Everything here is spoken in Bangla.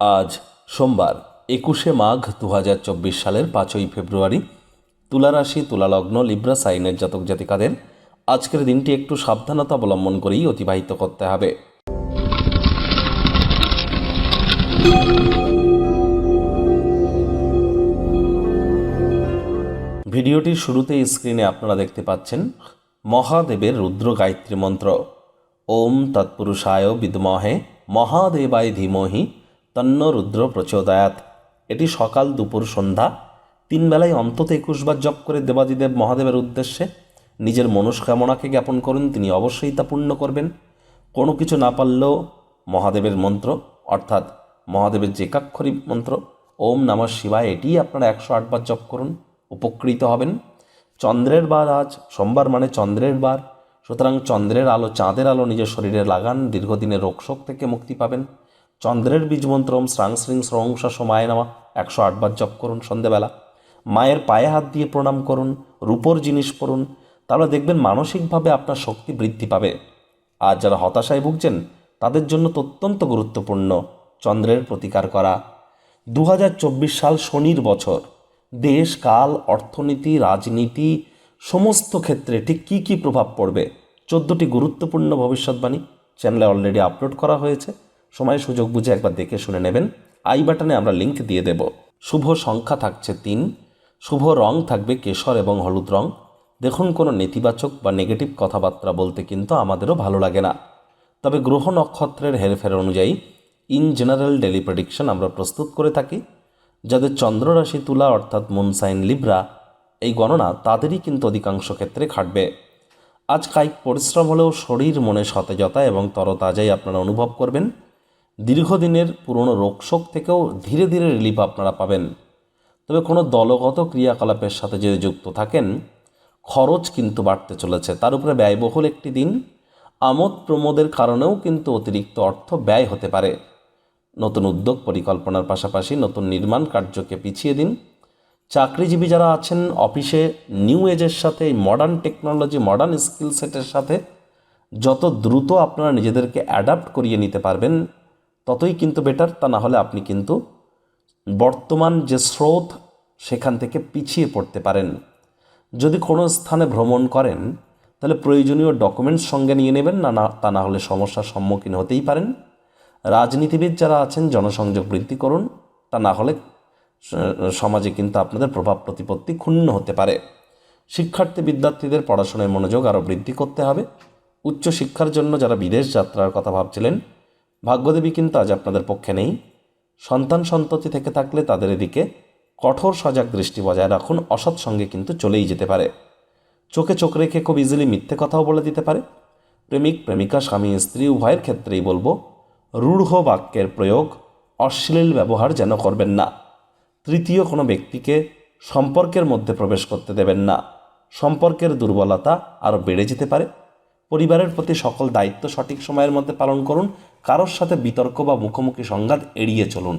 আজ সোমবার, একুশে মাঘ দু হাজার চব্বিশ সালের পাঁচই ফেব্রুয়ারি, তুলারাশি, তুলালগ্ন, লিব্রা, সাইনের জাতক জাতিকাদের আজকের দিনটি একটু সাবধানতা অবলম্বন করেই অতিবাহিত করতে হবে। ভিডিওটির শুরুতে স্ক্রিনে আপনারা দেখতে পাচ্ছেন মহাদেবের রুদ্র গায়ত্রী মন্ত্র। ওম তৎপুরুষায় বিদ্মহে মহাদেবায় ধীমহি তন্ন রুদ্র প্রচোদয়াত। এটি সকাল দুপুর সন্ধ্যা। তিন বেলায় অন্তত একুশবার জপ করে দেবাদিদেব মহাদেবের উদ্দেশ্যে নিজের মনস্কামনাকে জ্ঞাপন করুন, তিনি অবশ্যই তা পূর্ণ করবেন। কোনো কিছু না পারলেও মহাদেবের মন্ত্র, অর্থাৎ মহাদেবের যে একাক্ষরী মন্ত্র, ওম নমঃ শিবায় এটিই আপনারা একশো আটবার জপ করুন, উপকৃত হবেন। চন্দ্রের বার আজ, সোমবার মানে চন্দ্রের বার। সুতরাং চন্দ্রের আলো, চাঁদের আলো নিজের শরীরে লাগান, দীর্ঘদিনের রোগশোক থেকে মুক্তি পাবেন। চন্দ্রের বীজ মন্ত্রম শ্রাং শ্রিং স্রংস সময় নামা, একশো আটবার জপ করুন সন্ধেবেলা। মায়ের পায়ে হাত দিয়ে প্রণাম করুন, রূপোর জিনিস পড়ুন, তাহলে দেখবেন মানসিকভাবে আপনার শক্তি বৃদ্ধি পাবে। আর যারা হতাশায় ভুগছেন, তাদের জন্য অত্যন্ত গুরুত্বপূর্ণ চন্দ্রের প্রতিকার করা। দু হাজার চব্বিশ সাল শনির বছর। দেশ, কাল, অর্থনীতি, রাজনীতি, সমস্ত ক্ষেত্রে ঠিক কী কী প্রভাব পড়বে? চোদ্দোটি গুরুত্বপূর্ণ ভবিষ্যৎবাণী চ্যানেলে অলরেডি আপলোড করা হয়েছে। সময় সুযোগ বুঝে একবার দেখে শুনে নেবেন। আই বাটনে আমরা লিংক দিয়ে দেব। শুভ সংখ্যা থাকছে তিন। শুভ রং থাকবে কেশর এবং হলুদ রং। দেখুন কোনো নেতিবাচক বা নেগেটিভ কথাবার্তা বলতে কিন্তু আমাদেরও ভালো লাগে না। তবে গ্রহ নক্ষত্রের হেরফের অনুযায়ী ইন জেনারেল ডেলি প্রেডিকশন আমরা প্রস্তুত করে থাকি। যাদের চন্দ্ররাশি তুলা অর্থাৎ মুনসাইন লিব্রা এই গণনা তাদেরই কিন্তু অধিকাংশ ক্ষেত্রে খাটবে। আজ কায়িক পরিশ্রম হলেও শরীর মনে সতেজতা এবং তরতাজাই আপনারা অনুভব করবেন। দীর্ঘদিনের পুরনো রোগশোক থেকেও ধীরে ধীরে রিলিফ আপনারা পাবেন। তবে কোনো দলগত ক্রিয়াকলাপের সাথে যদি যুক্ত থাকেন, খরচ কিন্তু বাড়তে চলেছে। তার উপরে ব্যয়বহুল একটি দিন, আমোদ প্রমোদের কারণেও কিন্তু অতিরিক্ত অর্থ ব্যয় হতে পারে। নতুন উদ্যোগ পরিকল্পনার পাশাপাশি নতুন নির্মাণ কার্যকে পিছিয়ে দিন। চাকরিজীবী যারা আছেন, অফিসে নিউ এজের সাথে মডার্ন টেকনোলজি মডার্ন স্কিল সেটের সাথে, যত দ্রুত আপনারা নিজেদেরকে অ্যাডাপ্ট করিয়ে নিতে পারবেন ততই কিন্তু বেটার তা না হলে আপনি কিন্তু বর্তমান যে স্রোত, সেখান থেকে পিছিয়ে পড়তে পারেন। যদি কোনো স্থানে ভ্রমণ করেন, তাহলে প্রয়োজনীয় ডকুমেন্টস সঙ্গে নিয়ে নেবেন, না না, তা না হলে সমস্যার সম্মুখীন হতেই পারেন। রাজনীতিবিদ যারা আছেন, জনসংযোগ বৃদ্ধি করুন, তা না হলে সমাজে কিন্তু আপনাদের প্রভাব প্রতিপত্তি ক্ষুণ্ণ হতে পারে। শিক্ষার্থী বিদ্যার্থীদের পড়াশোনায় মনোযোগ আরও বৃদ্ধি করতে হবে। উচ্চশিক্ষার জন্য যারা বিদেশ যাত্রার কথা ভাবছিলেন ভাগ্যদেবী কিন্তু আজ আপনাদের পক্ষে নেই। সন্তান সন্ততি থেকে থাকলে তাদের এদিকে কঠোর সজাগ দৃষ্টি বজায় রাখুন, অসৎ সঙ্গে কিন্তু চলেই যেতে পারে। চোখে চোখ রেখে খুব ইজিলি মিথ্যে কথাও বলে দিতে পারে। প্রেমিক, প্রেমিকা, স্বামী, স্ত্রী, উভয়ের ক্ষেত্রেই বলব, রূঢ় বাক্যের প্রয়োগ অশ্লীল ব্যবহার যেন করবেন না। তৃতীয়, কোনো ব্যক্তিকে সম্পর্কের মধ্যে প্রবেশ করতে দেবেন না। সম্পর্কের দুর্বলতা আরও বেড়ে যেতে পারে। পরিবারের প্রতি সকল দায়িত্ব সঠিক সময়ের মধ্যে পালন করুন কারোর সাথে বিতর্ক বা মুখোমুখি সংঘাত এড়িয়ে চলুন।